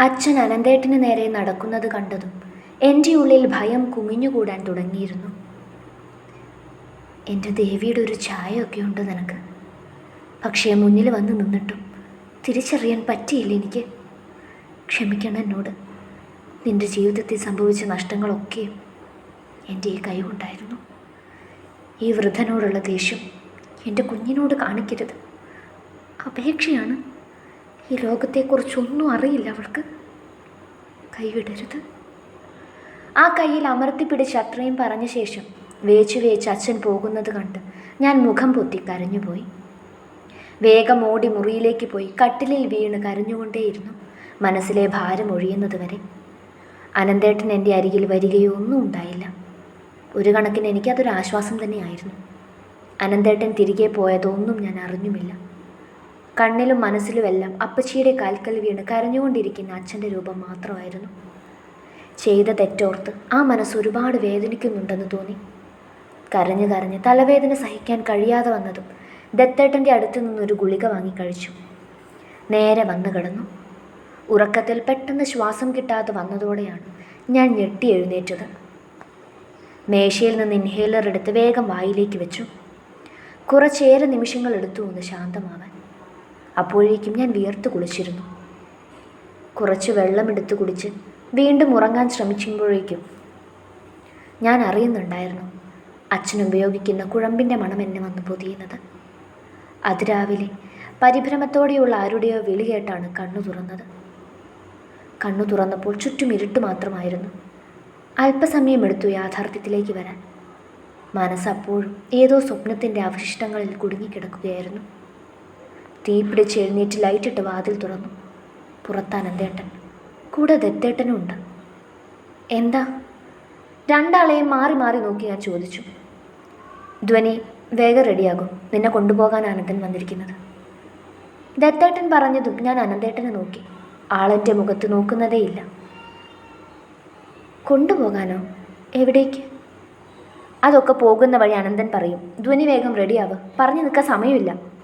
അച്ഛൻ അനന്തേട്ടന് നേരെ നടക്കുന്നത് കണ്ടതും എന്റെ ഉള്ളിൽ ഭയം കുമിഞ്ഞുകൂടാൻ തുടങ്ങിയിരുന്നു. എന്റെ ദേവിയുടെ ഒരു ഛായയൊക്കെ ഉണ്ട് നിനക്ക്. പക്ഷേ മുന്നിൽ വന്ന് നിന്നിട്ടും തിരിച്ചറിയാൻ പറ്റിയില്ല എനിക്ക്. ക്ഷമിക്കണം എന്നോട്. നിന്റെ ജീവിതത്തിൽ സംഭവിച്ച നഷ്ടങ്ങളൊക്കെയും എന്റെ ഈ കൈ കൊണ്ടായിരുന്നു ഈ വൃദ്ധനോടുള്ള ദേഷ്യം എന്റെ കുഞ്ഞിനോട് കാണിക്കരുത്. അപേക്ഷയാണ്. ഈ ലോകത്തെക്കുറിച്ചൊന്നും അറിയില്ല അവൾക്ക്. കൈവിടരുത്. ആ കയ്യിൽ അമർത്തി പിടിച്ച് അത്രയും പറഞ്ഞ ശേഷം വേച്ചു വേച്ച് അച്ഛൻ പോകുന്നത് കണ്ട് ഞാൻ മുഖം പൊത്തി കരഞ്ഞുപോയി. വേഗം ഓടി മുറിയിലേക്ക് പോയി കട്ടിലിൽ വീണ് കരഞ്ഞുകൊണ്ടേയിരുന്നു മനസ്സിലെ ഭാരം ഒഴിയുന്നത് വരെ. അനന്തേട്ടൻ എന്റെ അരികിൽ വരികയോ ഒന്നും ഉണ്ടായില്ല. ഒരു കണക്കിന് എനിക്കതൊരു ആശ്വാസം തന്നെയായിരുന്നു. അനന്തേട്ടൻ തിരികെ പോയതൊന്നും ഞാൻ അറിഞ്ഞുമില്ല. കണ്ണിലും മനസ്സിലുമെല്ലാം അപ്പച്ചിയുടെ കാൽക്കൽ വീണ് കരഞ്ഞുകൊണ്ടിരിക്കുന്ന അച്ഛന്റെ രൂപം മാത്രമായിരുന്നു. ചെയ്ത തെറ്റോർത്ത് ആ മനസ്സ് ഒരുപാട് വേദനിക്കുന്നുണ്ടെന്ന് തോന്നി. കരഞ്ഞു കരഞ്ഞ് തലവേദന സഹിക്കാൻ കഴിയാതെ വന്നതും ദത്തേട്ടന്റെ അടുത്ത് നിന്നൊരു ഗുളിക വാങ്ങി കഴിച്ചു. നേരെ വന്നു കിടന്നു. ഉറക്കത്തിൽ പെട്ടെന്ന് ശ്വാസം കിട്ടാതെ വന്നതോടെയാണ് ഞാൻ ഞെട്ടി എഴുന്നേറ്റത്. മേശയിൽ നിന്ന് ഇൻഹേലർ എടുത്ത് വേഗം വായിലേക്ക് വെച്ചു. കുറച്ചേറെ നിമിഷങ്ങൾ എടുത്തു ഒന്ന് ശാന്തമാവാൻ. അപ്പോഴേക്കും ഞാൻ വിയർത്ത് കുളിച്ചിരുന്നു. കുറച്ച് വെള്ളമെടുത്ത് കുടിച്ച് വീണ്ടും ഉറങ്ങാൻ ശ്രമിക്കുമ്പോഴേക്കും ഞാൻ അറിയുന്നുണ്ടായിരുന്നു അച്ഛൻ ഉപയോഗിക്കുന്ന കുഴമ്പിന്റെ മണം എന്നെ വന്ന് പൊതിയുന്നത്. അതിരാവിലെ പരിഭ്രമത്തോടെയുള്ള ആരുടെയോ വിളി കേട്ടാണ് കണ്ണു തുറന്നത്. കണ്ണു തുറന്നപ്പോൾ ചുറ്റും ഇരുട്ട് മാത്രമായിരുന്നു. അല്പസമയം എടുത്തു യാഥാർത്ഥ്യത്തിലേക്ക് വരാൻ. മനസ്സപ്പോഴും ഏതോ സ്വപ്നത്തിന്റെ അവശിഷ്ടങ്ങളിൽ കുടുങ്ങിക്കിടക്കുകയായിരുന്നു. തീ പിടിച്ച് എഴുന്നേറ്റ് ലൈറ്റിട്ട് വാതിൽ തുറന്നു. പുറത്താനന്ദേട്ടൻ കൂടെ ദത്തേട്ടനും ഉണ്ട്. എന്താ? രണ്ടാളെയും മാറി മാറി നോക്കി ഞാൻ ചോദിച്ചു. ധ്വനി വേഗം റെഡിയാകും. നിന്നെ കൊണ്ടുപോകാൻ അനന്തൻ വന്നിരിക്കുന്നത്. ദത്തേട്ടൻ പറഞ്ഞതും ഞാൻ അനന്തേട്ടനെ നോക്കി. ആളെന്റെ മുഖത്ത് നോക്കുന്നതേയില്ല കൊണ്ടുപോകാനോ? എവിടേക്ക്? അതൊക്കെ പോകുന്ന വഴി അനന്തൻ പറയും. ധ്വനി വേഗം റെഡിയാവ്. പറഞ്ഞു നിൽക്കാൻ സമയമില്ല.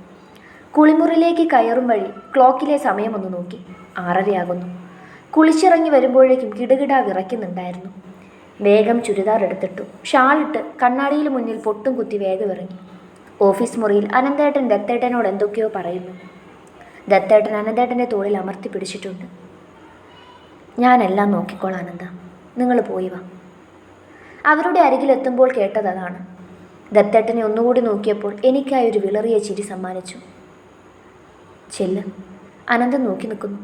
കുളിമുറിയിലേക്ക് കയറും വഴി ക്ലോക്കിലെ സമയമൊന്ന് നോക്കി. ആറരയാകുന്നു. കുളിച്ചിറങ്ങി വരുമ്പോഴേക്കും കിടുകിടാ വിറയ്ക്കുന്നുണ്ടായിരുന്നു. വേഗം ചുരിദാർ എടുത്തിട്ടു. ഷാളിട്ട് കണ്ണാടിയിൽ മുന്നിൽ പൊട്ടും കുത്തി വേഗം ഇറങ്ങി ഓഫീസ് മുറിയിൽ അനന്തേട്ടൻ ദത്തേട്ടനോട് എന്തൊക്കെയോ പറയുന്നു. ദത്തേട്ടൻ അനന്തേട്ടന്റെ തോളിൽ അമർത്തി പിടിച്ചിട്ടുണ്ട്. ഞാനെല്ലാം നോക്കിക്കോളാം അനന്ത. നിങ്ങൾ പോയി വാ. അവരുടെ അരികിലെത്തുമ്പോൾ കേട്ടത് അതാണ്. ദത്തേട്ടനെ ഒന്നുകൂടി നോക്കിയപ്പോൾ എനിക്കായി ഒരു വിളറിയ ചിരി സമ്മാനിച്ചു. ചെല്ല്. അനന്തൻ നോക്കി നിൽക്കുന്നു.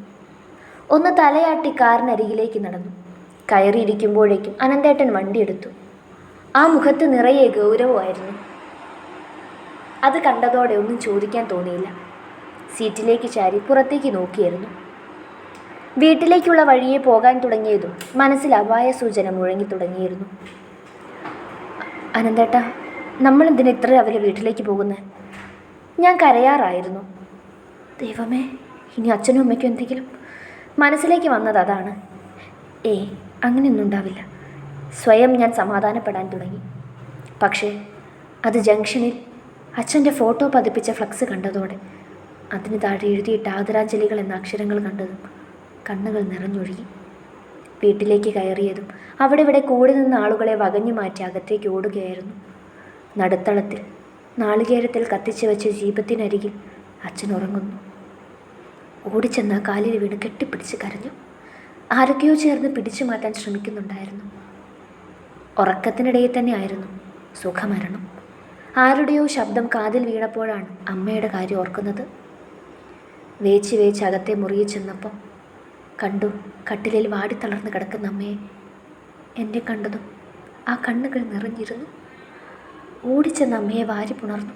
ഒന്ന് തലയാട്ടി കാറിനരികിലേക്ക് നടന്നു. കയറിയിരിക്കുമ്പോഴേക്കും അനന്തേട്ടൻ വണ്ടിയെടുത്തു. ആ മുഖത്ത് നിറയെ ഗൗരവമായിരുന്നു. അത് കണ്ടതോടെ ഒന്നും ചോദിക്കാൻ തോന്നിയില്ല. സീറ്റിലേക്ക് ചാരി പുറത്തേക്ക് നോക്കിയിരുന്നു. വീട്ടിലേക്കുള്ള വഴിയെ പോകാൻ തുടങ്ങിയതും മനസ്സിൽ അപായ സൂചന മുഴങ്ങി തുടങ്ങിയിരുന്നു. അനന്തേട്ട ഇത്ര രാവിലെ വീട്ടിലേക്ക് പോകുന്നത് ഞാൻ കരയാറായിരുന്നു. ദൈവമേ ഇനി അച്ഛനും അമ്മയ്ക്കും എന്തെങ്കിലും? മനസ്സിലേക്ക് വന്നത് അതാണ്. ഏയ് അങ്ങനെയൊന്നും ഉണ്ടാവില്ല. സ്വയം ഞാൻ സമാധാനപ്പെടാൻ തുടങ്ങി. പക്ഷേ അത് ജംഗ്ഷനിൽ അച്ഛന്റെ ഫോട്ടോ പതിപ്പിച്ച ഫ്ലക്സ് കണ്ടതോടെ അതിന് താഴെ എഴുതിയിട്ട് ആദരാഞ്ജലികൾ എന്ന അക്ഷരങ്ങൾ കണ്ടതും കണ്ണുകൾ നിറഞ്ഞൊഴുകി. വീട്ടിലേക്ക് കയറിയതും അവിടെ ഇവിടെ കൂടി നിന്ന ആളുകളെ വകഞ്ഞു മാറ്റി അകത്തേക്ക് ഓടുകയായിരുന്നു. നടുത്തളത്തിൽ നാളികേരത്തിൽ കത്തിച്ചു വെച്ച ജീപത്തിനരികിൽ അച്ഛൻ ഉറങ്ങുന്നു. ഓടിച്ചെന്ന കാലിൽ വീണ് കെട്ടിപ്പിടിച്ച് കരഞ്ഞു. ആരൊക്കെയോ ചേർന്ന് പിടിച്ചു മാറ്റാൻ ശ്രമിക്കുന്നുണ്ടായിരുന്നു. ഉറക്കത്തിനിടയിൽ തന്നെയായിരുന്നു സുഖമരണം. ആരുടെയോ ശബ്ദം കാതിൽ വീണപ്പോഴാണ് അമ്മയുടെ കാര്യം ഓർക്കുന്നത്. വേച്ച് വേച്ച് അകത്തെ മുറിയിൽ ചെന്നപ്പോൾ കണ്ടു കട്ടിലിൽ വാടിത്തളർന്ന് കിടക്കുന്ന അമ്മയെ എന്നെ കണ്ടതും ആ കണ്ണുകൾ നിറഞ്ഞിരുന്നു. ഓടിച്ചെന്ന അമ്മയെ വാരി പുണർന്നു.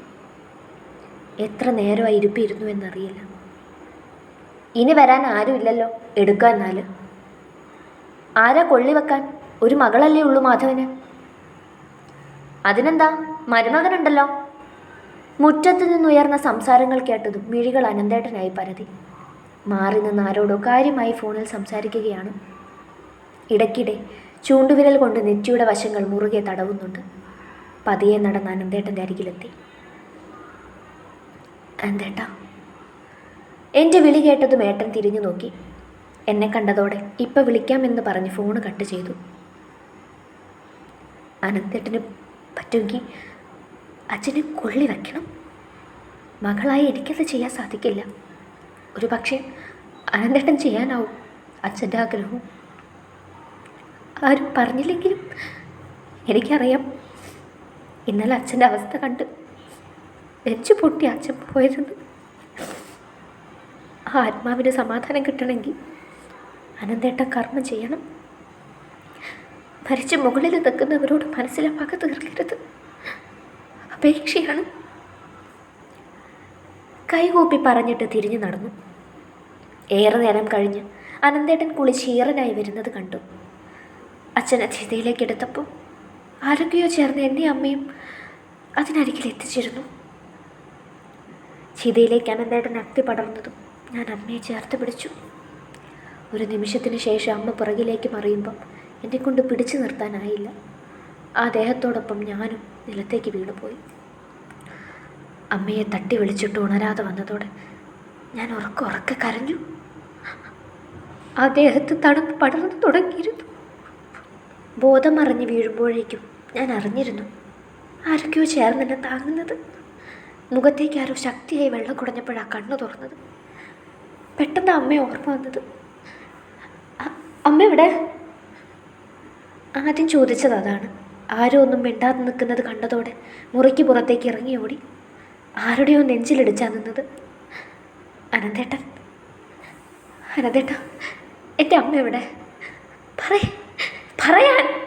എത്ര നേരമായി ഇരുപ്പിയിരുന്നു എന്നറിയില്ല. ഇനി വരാൻ ആരുമില്ലല്ലോ എടുക്കാൻ എന്നാൽ ആരാ കൊള്ളി വെക്കാൻ? ഒരു മകളല്ലേ ഉള്ളൂ മാധവന്. അതിനെന്താ? മരുമകനുണ്ടല്ലോ. മുറ്റത്ത് നിന്നുയർന്ന സംസാരങ്ങൾ കേട്ടതും മിഴികൾ അനന്തേട്ടനായി പരതി. മാറി നിന്ന് ആരോടോ കാര്യമായി ഫോണിൽ സംസാരിക്കുകയാണ്. ഇടയ്ക്കിടെ ചൂണ്ടുവിരൽ കൊണ്ട് നെറ്റിയുടെ വശങ്ങൾ മുറുകെ തടവുന്നുണ്ട്. പതിയെ നടന്ന അനന്തേട്ടന്റെ അരികിലെത്തി. അനന്തേട്ടാ എന്റെ വിളി കേട്ടതും ഏട്ടൻ തിരിഞ്ഞു നോക്കി. എന്നെ കണ്ടതോടെ ഇപ്പം വിളിക്കാമെന്ന് പറഞ്ഞ് ഫോൺ കട്ട് ചെയ്തു. അനന്തേട്ടന് പറ്റുമെങ്കിൽ അച്ഛനെ കൊള്ളി വയ്ക്കണം. മകളായി എനിക്കത് ചെയ്യാൻ സാധിക്കില്ല. ഒരു പക്ഷേ അനന്തേട്ടൻ ചെയ്യാനാവും അച്ഛന്റെ ആഗ്രഹവും. ആരും പറഞ്ഞില്ലെങ്കിലും എനിക്കറിയാം. ഇന്നലെ അച്ഛന്റെ അവസ്ഥ കണ്ട് നെഞ്ചു പൊട്ടി അച്ഛൻ പോയിരുന്നു ആത്മാവിന് സമാധാനം കിട്ടണമെങ്കിൽ അനന്തേട്ട കർമ്മം ചെയ്യണം. മരിച്ച് മുകളിൽ നിൽക്കുന്നവരോട് മനസ്സിലെ പക തീർക്കരുത്. അപേക്ഷയാണ്. കൈകൂപ്പി പറഞ്ഞിട്ട് തിരിഞ്ഞു നടന്നു. ഏറെ നേരം കഴിഞ്ഞ് അനന്തേട്ടൻ കുളിച്ചീറനായി വരുന്നത് കണ്ടു. അച്ഛൻ ചിതയിലേക്ക് എടുത്തപ്പോൾ ആരൊക്കെയോ ചേർന്ന് എന്നെ അമ്മയും അതിനരികിൽ എത്തിച്ചിരുന്നു. ചിതയിലേക്ക് അനന്തേട്ടൻ അക്തി പടർന്നതും ഞാൻ അമ്മയെ ചേർത്ത് പിടിച്ചു. ഒരു നിമിഷത്തിന് ശേഷം അമ്മ പുറകിലേക്ക് മറിയുമ്പം എന്നെ കൊണ്ട് പിടിച്ചു നിർത്താനായില്ല. ആ ദേഹത്തോടൊപ്പം ഞാനും നിലത്തേക്ക് വീണുപോയി. അമ്മയെ തട്ടി വിളിച്ചിട്ട് ഉണരാതെ വന്നതോടെ ഞാൻ ഉറക്ക ഉറക്കെ കരഞ്ഞു. ആ ദേഹത്ത് തണുപ്പ് പടർന്നു തുടങ്ങിയിരുന്നു. ബോധം അറിഞ്ഞ് വീഴുമ്പോഴേക്കും ഞാൻ അറിഞ്ഞിരുന്നു ആരൊക്കെയോ ചേർന്നല്ല താങ്ങുന്നത്. മുഖത്തേക്ക് ആരോ ശക്തിയായി വെള്ളം കുടഞ്ഞപ്പോഴാണ് കണ്ണു തുറന്നത്. പെട്ടെന്ന് അമ്മയെ ഓർമ്മ വന്നത്. അമ്മ എവിടെ? ആദ്യം ചോദിച്ചത് അതാണ്. ആരും ഒന്നും മിണ്ടാതെ നിൽക്കുന്നത് കണ്ടതോടെ മുറിക്ക് പുറത്തേക്ക് ഇറങ്ങി ഓടി. ആരുടെയോ നെഞ്ചിലിടിച്ചാ നിന്നത്. അനന്തേട്ടൻ. അനന്തേട്ട എന്റെ അമ്മ എവിടെ? പറയ പറയാൻ.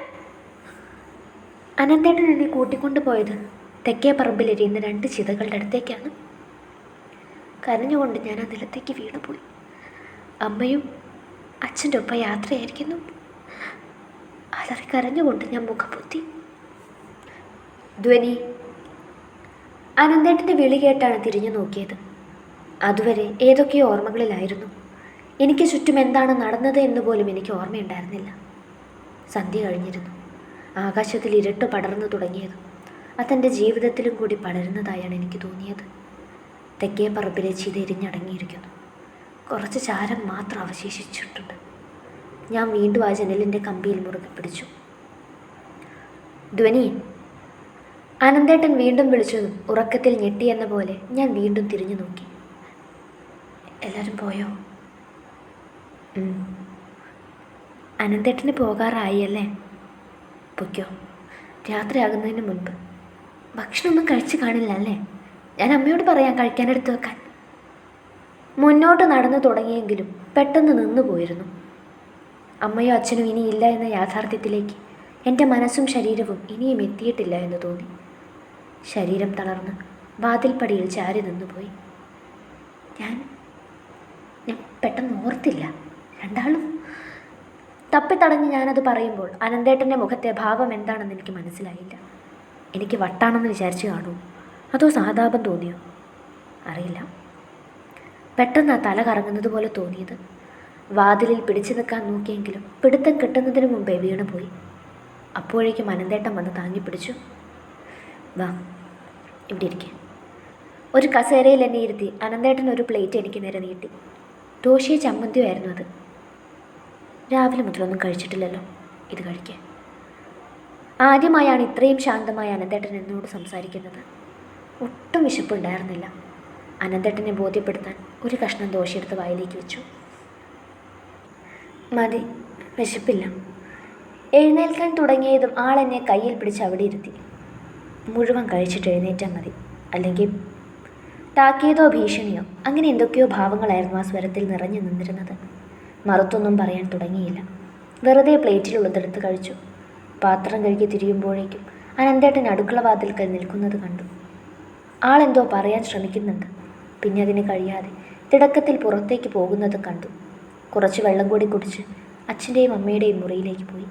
അനന്തേട്ടൻ എന്നെ കൂട്ടിക്കൊണ്ടു പോയത് തെക്കേ പറമ്പിലിരിയുന്ന രണ്ട് ചിതകളുടെ അടുത്തേക്കാണ്. കരഞ്ഞുകൊണ്ട് ഞാൻ ആ നിലത്തേക്ക് വീണുപോയി. അമ്മയും അച്ഛന്റെ ഒപ്പം യാത്രയായിരിക്കുന്നു. അലറി കരഞ്ഞുകൊണ്ട് ഞാൻ മുഖം പൊത്തി ധ്വനി. അനന്തേട്ടന്റെ വിളി കേട്ടാണ് തിരിഞ്ഞു നോക്കിയത്. അതുവരെ ഏതൊക്കെയോ ഓർമ്മകളിലായിരുന്നു. എനിക്ക് ചുറ്റും എന്താണ് നടന്നത് എന്ന് പോലും എനിക്ക് ഓർമ്മയുണ്ടായിരുന്നില്ല. സന്ധ്യ കഴിഞ്ഞിരുന്നു. ആകാശത്തിൽ ഇരുട്ട് പടർന്നു തുടങ്ങിയതും. അതെന്റെ ജീവിതത്തിലും കൂടി പടരുന്നതായാണ് എനിക്ക് തോന്നിയത്. തെക്കേ പറമ്പിലെ ചിതരിഞ്ഞടങ്ങിയിരിക്കുന്നു കുറച്ച് ചാരം മാത്രം അവശേഷിച്ചിട്ടുണ്ട്. ഞാൻ വീണ്ടും ആ ജനലിന്റെ കമ്പിയിൽ മുറുകെ പിടിച്ചു. ധ്വനി. അനന്തേട്ടൻ വീണ്ടും വിളിച്ചതും ഉറക്കത്തിൽ ഞെട്ടിയെന്ന പോലെ ഞാൻ വീണ്ടും തിരിഞ്ഞു നോക്കി. എല്ലാവരും പോയോ. അനന്തേട്ടന് പോകാറായി അല്ലേ? പൊയ്ക്കോ. രാത്രിയാകുന്നതിന് മുൻപ്. ഭക്ഷണമൊന്നും കഴിച്ചു കാണില്ല അല്ലേ? ഞാൻ അമ്മയോട് പറയാം കഴിക്കാൻ എടുത്തു വെക്കാൻ. മുന്നോട്ട് നടന്നു തുടങ്ങിയെങ്കിലും പെട്ടെന്ന് നിന്നുപോയിരുന്നു അമ്മയോ അച്ഛനും ഇനിയില്ല എന്ന യാഥാർത്ഥ്യത്തിലേക്ക് എന്റെ മനസ്സും ശരീരവും ഇനിയും എത്തിയിട്ടില്ല എന്ന് തോന്നി. ശരീരം തളർന്ന് വാതിൽപ്പടിയിൽ ചാരി നിന്നുപോയി. ഞാൻ ഞാൻ പെട്ടെന്ന് ഓർത്തില്ല. രണ്ടാളും തപ്പിത്തടഞ്ഞ് ഞാനത് പറയുമ്പോൾ അനന്തേട്ടന്റെ മുഖത്തെ ഭാവം എന്താണെന്ന് എനിക്ക് മനസ്സിലായില്ല. എനിക്ക് വട്ടാണെന്ന് വിചാരിച്ചു കാണൂ. അതോ സഹതാപം തോന്നിയോ? അറിയില്ല. പെട്ടെന്ന് ആ തല കറങ്ങുന്നത് പോലെ തോന്നിയത്. വാതിലിൽ പിടിച്ചു നിൽക്കാൻ നോക്കിയെങ്കിലും പിടുത്തം കിട്ടുന്നതിന് മുമ്പേ വീണുപോയി. അപ്പോഴേക്കും അനന്തേട്ടൻ വന്ന് താങ്ങി പിടിച്ചു. വാ ഇവിടെ ഇരിക്കെ. ഒരു കസേരയിൽ എന്നെ ഇരുത്തി അനന്തേട്ടൻ ഒരു പ്ലേറ്റ് എനിക്ക് നേരെ നീട്ടി. ദോശയ ചമ്മന്തിയായിരുന്നു അത്. രാവിലെ മുതലൊന്നും കഴിച്ചിട്ടില്ലല്ലോ. ഇത് കഴിക്കേ. ആദ്യമായാണ് ഇത്രയും ശാന്തമായ അനന്തേട്ടൻ എന്നോട് സംസാരിക്കുന്നത്. ഒട്ടും വിശപ്പുണ്ടായിരുന്നില്ല. അനന്തേട്ടനെ ബോധ്യപ്പെടുത്താൻ ഒരു കഷ്ണം ദോശയെടുത്ത് വായിലേക്ക് വെച്ചു. മതി വിശപ്പില്ല. എഴുന്നേൽക്കാൻ തുടങ്ങിയതും ആളെന്നെ കയ്യിൽ പിടിച്ച് അവിടെ ഇരുത്തി. മുഴുവൻ കഴിച്ചിട്ട് എഴുന്നേറ്റാൽ മതി. അല്ലെങ്കിൽ താക്കിയതോ ഭീഷണിയോ അങ്ങനെ എന്തൊക്കെയോ ഭാവങ്ങളായിരുന്നു ആ സ്വരത്തിൽ നിറഞ്ഞു നിന്നിരുന്നത്. മറുത്തൊന്നും പറയാൻ തുടങ്ങിയില്ല. വെറുതെ പ്ലേറ്റിൽ ഉള്ളതെടുത്ത് കഴിച്ചു. പാത്രം കഴുകി തിരിയുമ്പോഴേക്കും അനന്തേട്ടൻ അടുക്കള വാതിൽക്കൽ നിൽക്കുന്നത് കണ്ടു. ആളെന്തോ പറയാൻ ശ്രമിക്കുന്നുണ്ട്. പിന്നെ അതിന് കഴിയാതെ തിടക്കത്തിൽ പുറത്തേക്ക് പോകുന്നത് കണ്ടു. കുറച്ച് വെള്ളം കൂടി കുടിച്ച് അച്ഛന്റെയും അമ്മയുടെയും മുറിയിലേക്ക് പോയി.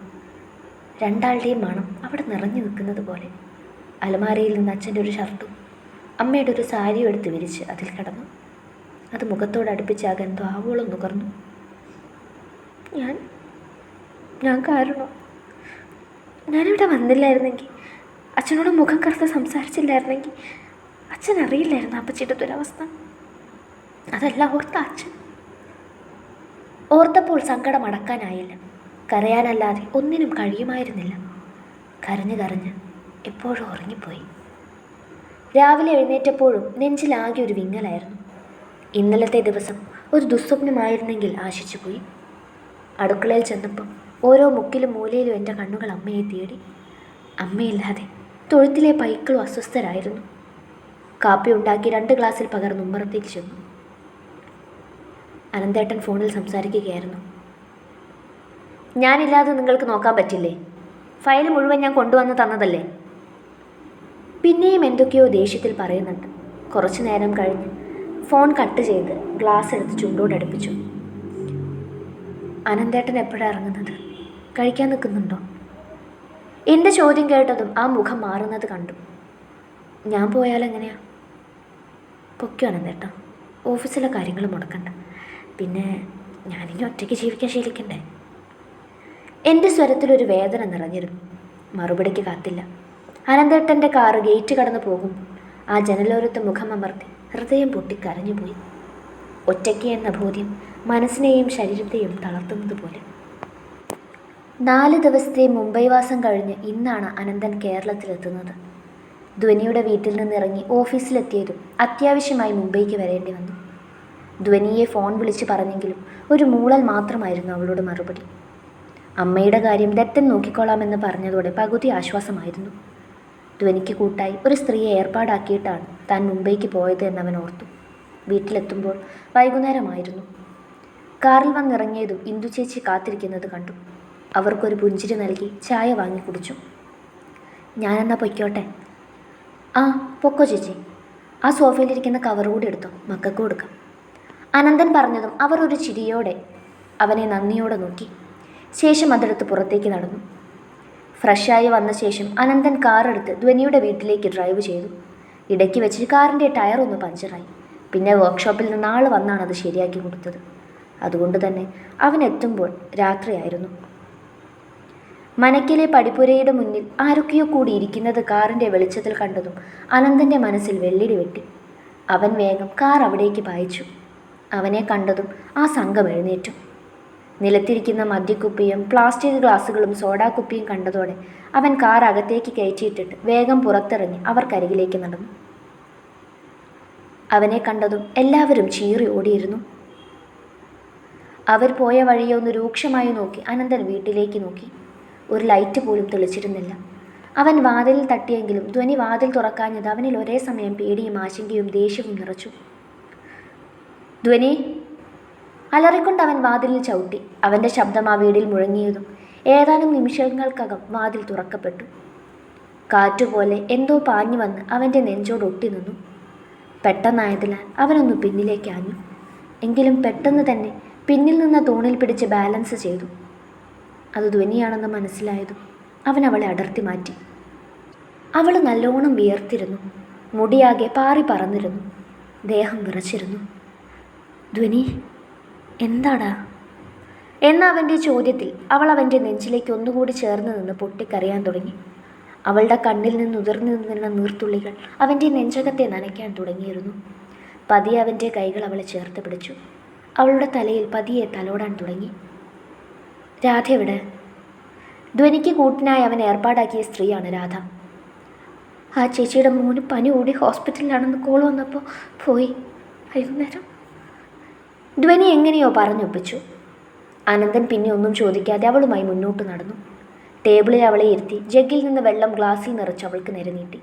രണ്ടാളുടെയും മണം അവിടെ നിറഞ്ഞു നിൽക്കുന്നത് പോലെ. അലമാരയിൽ നിന്ന് അച്ഛന്റെ ഒരു ഷർട്ടും അമ്മയുടെ ഒരു സാരിയും എടുത്ത് വിരിച്ച് അതിൽ കടന്നു. അത് മുഖത്തോട് അടുപ്പിച്ച് ആ ഗന്ധം ആവോളം നുകർന്നു. ഞാൻ ഞാൻ കാരണം? ഞാനിവിടെ വന്നില്ലായിരുന്നെങ്കിൽ അച്ഛനോട് മുഖം കറുത്ത് സംസാരിച്ചില്ലായിരുന്നെങ്കിൽ അച്ഛൻ അറിയില്ലായിരുന്നു അപ്പച്ചിയുടെ ദുരവസ്ഥ. അതല്ല ഓർത്ത അച്ഛൻ. ഓർത്തപ്പോൾ സങ്കടം അടക്കാനായില്ല. കരയാനല്ലാതെ ഒന്നിനും കഴിയുമായിരുന്നില്ല. കരഞ്ഞു കരഞ്ഞ് എപ്പോഴും ഉറങ്ങിപ്പോയി. രാവിലെ എഴുന്നേറ്റപ്പോഴും നെഞ്ചിലാകെ ഒരു വിങ്ങലായിരുന്നു. ഇന്നലത്തെ ദിവസം ഒരു ദുസ്വപ്നമായിരുന്നെങ്കിൽ ആശിച്ചുപോയി അടുക്കളയിൽ ചെന്നപ്പോൾ ഓരോ മുക്കിലും മൂലയിലും എന്റെ കണ്ണുകൾ അമ്മയെ തേടി. അമ്മയില്ലാതെ തൊഴുത്തിലെ പൈക്കളും അസ്വസ്ഥരായിരുന്നു. കാപ്പി ഉണ്ടാക്കി രണ്ട് ഗ്ലാസ്സിൽ പകർന്ന് ഉമ്മറത്തേക്ക് ചെന്നു. അനന്തേട്ടൻ ഫോണിൽ സംസാരിക്കുകയായിരുന്നു. ഞാനില്ലാതെ നിങ്ങൾക്ക് നോക്കാൻ പറ്റില്ലേ? ഫയൽ മുഴുവൻ ഞാൻ കൊണ്ടുവന്ന് തന്നതല്ലേ? പിന്നെയും എന്തൊക്കെയോ ദേഷ്യത്തിൽ പറയുന്നുണ്ട്. കുറച്ചു നേരം കഴിഞ്ഞ് ഫോൺ കട്ട് ചെയ്ത് ഗ്ലാസ് എടുത്ത് ചുണ്ടോട് അടുപ്പിച്ചു. അനന്തേട്ടൻ എപ്പോഴാണ് ഇറങ്ങുന്നത്? കഴിക്കാൻ നിൽക്കുന്നുണ്ടോ? എന്റെ ചോദ്യം കേട്ടതും ആ മുഖം മാറുന്നത് കണ്ടു. ഞാൻ പോയാൽ പോയാലെങ്ങനെയാ പൊയ്ക്കോ കേട്ടോ. ഓഫീസിലെ കാര്യങ്ങൾ മുടക്കണ്ട. പിന്നെ ഞാനിനി ഒറ്റയ്ക്ക് ജീവിക്കാൻ ശീലിക്കണ്ടേ? എന്റെ സ്വരത്തിലൊരു വേദന നിറഞ്ഞിരുന്നു മറുപടിക്ക് കാത്തില്ല. അനന്തേട്ടന്റെ കാറ് ഗേറ്റ് കടന്നു പോകും. ആ ജനലോരത്ത് മുഖം അമർത്തി ഹൃദയം പൊട്ടിക്കരഞ്ഞുപോയി ഒറ്റയ്ക്ക് എന്ന ബോധ്യം മനസ്സിനെയും ശരീരത്തെയും തളർത്തുന്നത് പോലെ. നാല് ദിവസത്തെ മുംബൈ വാസം കഴിഞ്ഞ് ഇന്നാണ് അനന്തൻ കേരളത്തിലെത്തുന്നത്. ധ്വനിയുടെ വീട്ടിൽ നിന്നിറങ്ങി ഓഫീസിലെത്തിയതും അത്യാവശ്യമായി മുംബൈക്ക് വരേണ്ടി വന്നു. ധ്വനിയെ ഫോൺ വിളിച്ച് പറഞ്ഞെങ്കിലും ഒരു മൂളൽ മാത്രമായിരുന്നു അവളോട് മറുപടി. അമ്മയുടെ കാര്യം ദത്തൻ നോക്കിക്കോളാമെന്ന് പറഞ്ഞതോടെ പകുതി ആശ്വാസമായിരുന്നു. ധ്വനിക്ക് കൂട്ടായി ഒരു സ്ത്രീയെ ഏർപ്പാടാക്കിയിട്ടാണ് താൻ മുംബൈക്ക് പോയത് എന്നവൻ ഓർത്തു. വീട്ടിലെത്തുമ്പോൾ വൈകുന്നേരമായിരുന്നു. കാറിൽ വന്നിറങ്ങിയതും ഇന്ദു ചേച്ചി കാത്തിരിക്കുന്നത് കണ്ടു. അവർക്കൊരു പുഞ്ചിരി നൽകി ചായ വാങ്ങി കുടിച്ചു. ഞാനെന്നാ പൊയ്ക്കോട്ടെ? ആ പൊക്കോ ചേച്ചി. ആ സോഫയിലിരിക്കുന്ന കവർ കൂടി എടുത്തോ. മക്കൾക്ക് കൊടുക്കാം. അനന്തൻ പറഞ്ഞതും അവർ ഒരു ചിരിയോടെ അവനെ നന്ദിയോടെ നോക്കി. ശേഷം അതെടുത്ത് പുറത്തേക്ക് നടന്നു. ഫ്രഷായി വന്ന ശേഷം അനന്തൻ കാറെടുത്ത് ധ്വനിയുടെ വീട്ടിലേക്ക് ഡ്രൈവ് ചെയ്തു. ഇടയ്ക്ക് വെച്ച് കാറിന്റെ ടയർ ഒന്ന് പഞ്ചറായി പിന്നെ വർക്ക്ഷോപ്പിൽ നിന്ന് ആൾ വന്നാണ് അത് ശരിയാക്കി കൊടുത്തത്. അതുകൊണ്ട് തന്നെ അവൻ എത്തുമ്പോൾ രാത്രിയായിരുന്നു. മനക്കിലെ പടിപ്പുരയുടെ മുന്നിൽ ആരൊക്കെയോ കൂടി ഇരിക്കുന്നത് കാറിന്റെ വെളിച്ചത്തിൽ കണ്ടതും അനന്തന്റെ മനസ്സിൽ വെള്ളിടി വെട്ടി. അവൻ വേഗം കാർ അവിടേക്ക് പായിച്ചു. അവനെ കണ്ടതും ആ സംഘം എഴുന്നേറ്റു. നിലത്തിരിക്കുന്ന മദ്യക്കുപ്പിയും പ്ലാസ്റ്റിക് ഗ്ലാസുകളും സോഡാ കുപ്പിയും കണ്ടതോടെ അവൻ കാർ അകത്തേക്ക് കയറ്റിയിട്ടിട്ട് വേഗം പുറത്തിറങ്ങി അവർക്കരികിലേക്ക് നടന്നു. അവനെ കണ്ടതും എല്ലാവരും ചീറി ഓടിയിരുന്നു. അവർ പോയ വഴിയെ ഒന്ന് രൂക്ഷമായി നോക്കി അനന്തൻ വീട്ടിലേക്ക് നോക്കി. ഒരു ലൈറ്റ് പോലും തെളിച്ചിരുന്നില്ല. അവൻ വാതിലിൽ തട്ടിയെങ്കിലും ധ്വനി വാതിൽ തുറക്കാഞ്ഞത് അവനിൽ ഒരേ സമയം പേടിയും ആശങ്കയും ദേഷ്യവും നിറച്ചു. ധ്വനി. അലറിക്കൊണ്ട് അവൻ വാതിലിൽ ചവിട്ടി. അവന്റെ ശബ്ദം ആ വീടിൽ മുഴങ്ങിയതും ഏതാനും നിമിഷങ്ങൾക്കകം വാതിൽ തുറക്കപ്പെട്ടു. കാറ്റുപോലെ എന്തോ പാഞ്ഞു വന്ന് അവന്റെ നെഞ്ചോട് ഒട്ടി നിന്നു. പെട്ടെന്നായതിനാൽ അവനൊന്ന് പിന്നിലേക്ക് ആഞ്ഞു. എങ്കിലും പെട്ടെന്ന് തന്നെ പിന്നിൽ നിന്ന തൂണിൽ പിടിച്ച് ബാലൻസ് ചെയ്തു. അത് ധ്വനിയാണെന്ന് മനസ്സിലായതും അവൻ അവളെ അടർത്തി മാറ്റി. അവൾ നല്ലോണം വിയർത്തിരുന്നു. മുടിയാകെ പാറി പറന്നിരുന്നു. ദേഹം വിറച്ചിരുന്നു. ധ്വനി എന്താടാ? എന്ന അവന്റെ ചോദ്യത്തിൽ അവൾ അവന്റെ നെഞ്ചിലേക്ക് ഒന്നുകൂടി ചേർന്ന് നിന്ന് പൊട്ടിക്കറിയാൻ തുടങ്ങി. അവളുടെ കണ്ണിൽ നിന്ന് ഉതിർന്നു നിന്ന നീർത്തുള്ളികൾ അവന്റെ നെഞ്ചകത്തെ നനയ്ക്കാൻ തുടങ്ങിയിരുന്നു. പതിയെ അവന്റെ കൈകൾ അവളെ ചേർത്ത് പിടിച്ചു. അവളുടെ തലയിൽ പതിയെ തലോടാൻ തുടങ്ങി. രാധ എവിടെ? ധ്വനിക്ക് കൂട്ടിനായി അവൻ ഏർപ്പാടാക്കിയ സ്ത്രീയാണ് രാധ. ആ ചേച്ചിയുടെ മോന് പനി കൂടി ഹോസ്പിറ്റലിലാണെന്ന് കോൾ വന്നപ്പോൾ പോയി. വൈകുന്നേരം. ധ്വനി എങ്ങനെയോ പറഞ്ഞൊപ്പിച്ചു. അനന്തൻ പിന്നെ ഒന്നും ചോദിക്കാതെ അവളുമായി മുന്നോട്ട് നടന്നു. ടേബിളിൽ അവളെ ഇരുത്തി ജഗ്ഗിൽ നിന്ന് വെള്ളം ഗ്ലാസ്സിൽ നിറച്ച് അവൾക്ക് നിരനീട്ടി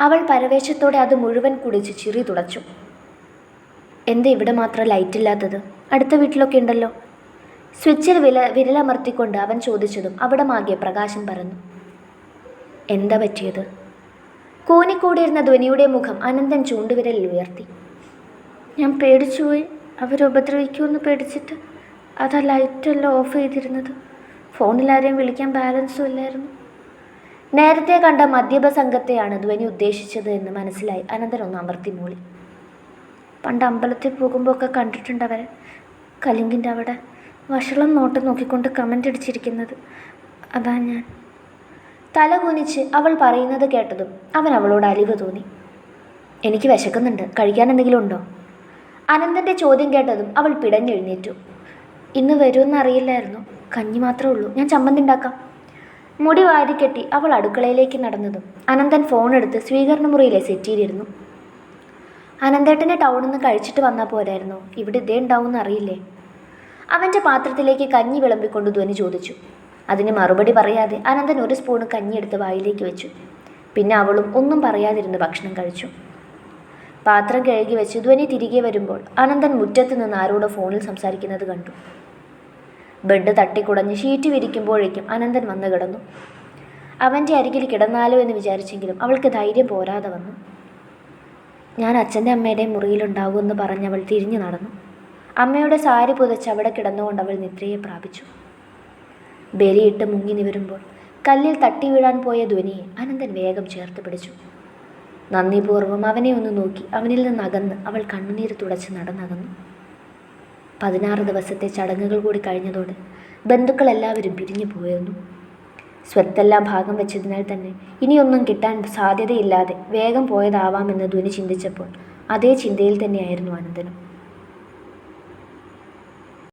അവൾ പരവേശത്തോടെ അത് മുഴുവൻ കുടിച്ച് ചിറി തുടച്ചു. എന്താ ഇവിടെ മാത്രം ലൈറ്റ് ഇല്ലാത്തത്? അടുത്ത വീട്ടിലൊക്കെ ഉണ്ടല്ലോ. സ്വിച്ചിൽ വില വിരലമർത്തിക്കൊണ്ട് അവൻ ചോദിച്ചതും അവിടെ മാകിയ പ്രകാശം പറഞ്ഞു എന്താ പറ്റിയത്? കോനിക്കൂടിയിരുന്ന ധ്വനിയുടെ മുഖം അനന്തൻ ചൂണ്ടുവിരലിൽ ഉയർത്തി. ഞാൻ പേടിച്ചുപോയി അവരുപദ്രവിക്കുമെന്ന് പേടിച്ചിട്ട് അതാ ലൈറ്റെല്ലാം ഓഫ് ചെയ്തിരുന്നത്. ഫോണിൽ ആരെയും വിളിക്കാൻ ബാലൻസും ഇല്ലായിരുന്നു. നേരത്തെ കണ്ട മദ്യപ സംഘത്തെയാണ് ധ്വനി ഉദ്ദേശിച്ചത് എന്ന് മനസ്സിലായി അനന്തൻ ഒന്ന് അമർത്തി മൂളി. പണ്ട് അമ്പലത്തിൽ പോകുമ്പോൾ ഒക്കെ കണ്ടിട്ടുണ്ട് അവരെ. കലിങ്കിന്റെ അവിടെ വഷളം നോട്ടം നോക്കിക്കൊണ്ട് കമന്റ് അടിച്ചിരിക്കുന്നത്. അതാ ഞാൻ. തല കുനിച്ച് അവൾ പറയുന്നത് കേട്ടതും അവൻ അവളോട് അലിവ് തോന്നി. എനിക്ക് വിശക്കുന്നുണ്ട്. കഴിക്കാൻ എന്തെങ്കിലും ഉണ്ടോ? അനന്തന്റെ ചോദ്യം കേട്ടതും അവൾ പിടഞ്ഞെഴുന്നേറ്റു. ഇന്ന് വരുമെന്ന് അറിയില്ലായിരുന്നു. കഞ്ഞി മാത്രമേ ഉള്ളൂ. ഞാൻ ചമ്മന്തിണ്ടാക്കാം മുടി വാരിക്കെട്ടി അവൾ അടുക്കളയിലേക്ക് നടന്നതും അനന്തൻ ഫോൺ എടുത്ത് സ്വീകരണ മുറിയിലെ സെറ്റിയിലിരുന്നു അനന്തേട്ടനെ ടൗണിൽ നിന്ന് കഴിച്ചിട്ട് വന്നാൽ പോരായിരുന്നു? ഇവിടെ ഇതേ ഉണ്ടാവും അറിയില്ലേ? അവന്റെ പാത്രത്തിലേക്ക് കഞ്ഞി വിളമ്പിക്കൊണ്ട് ധ്വനി ചോദിച്ചു. അതിന് മറുപടി പറയാതെ അനന്തൻ ഒരു സ്പൂണ് കഞ്ഞിയെടുത്ത് വായിലേക്ക് വെച്ചു. പിന്നെ അവളും ഒന്നും പറയാതിരുന്ന് ഭക്ഷണം കഴിച്ചു. പാത്രം കഴുകി വെച്ച് ധ്വനി തിരികെ വരുമ്പോൾ അനന്തൻ മുറ്റത്ത് നിന്ന് ആരോടോ ഫോണിൽ സംസാരിക്കുന്നത് കണ്ടു. ബെഡ് തട്ടിക്കുടഞ്ഞ് ഷീറ്റ് വിരിക്കുമ്പോഴേക്കും അനന്തൻ വന്ന് കിടന്നു. അവന്റെ അരികിൽ കിടന്നാലോ എന്ന് വിചാരിച്ചെങ്കിലും അവൾക്ക് ധൈര്യം പോരാതെ വന്നു. ഞാൻ അച്ഛന്റെ അമ്മയുടെയും മുറിയിലുണ്ടാകുമെന്ന് പറഞ്ഞവൾ തിരിഞ്ഞു നടന്നു. അമ്മയുടെ സാരി പുതച്ച് അവിടെ കിടന്നുകൊണ്ട് അവൾ നിദ്രയെ പ്രാപിച്ചു. ബലിയിട്ട് മുങ്ങി നിവരുമ്പോൾ കല്ലിൽ തട്ടി വീഴാൻ പോയ ധ്വനിയെ അനന്തൻ വേഗം ചേർത്ത് പിടിച്ചു. നന്ദിപൂർവം അവനെ ഒന്ന് നോക്കി അവനിൽ നിന്ന് അകന്ന് അവൾ കണ്ണുനീര് തുടച്ച് നടന്നകന്നു. പതിനാറ് ദിവസത്തെ ചടങ്ങുകൾ കൂടി കഴിഞ്ഞതോടെ ബന്ധുക്കളെല്ലാവരും പിരിഞ്ഞു പോയിരുന്നു. സ്വത്തെല്ലാം ഭാഗം വെച്ചതിനാൽ തന്നെ ഇനിയൊന്നും കിട്ടാൻ സാധ്യതയില്ലാതെ വേഗം പോയതാവാമെന്ന് ധ്വനി ചിന്തിച്ചപ്പോൾ അതേ ചിന്തയിൽ തന്നെയായിരുന്നു അനന്തനും.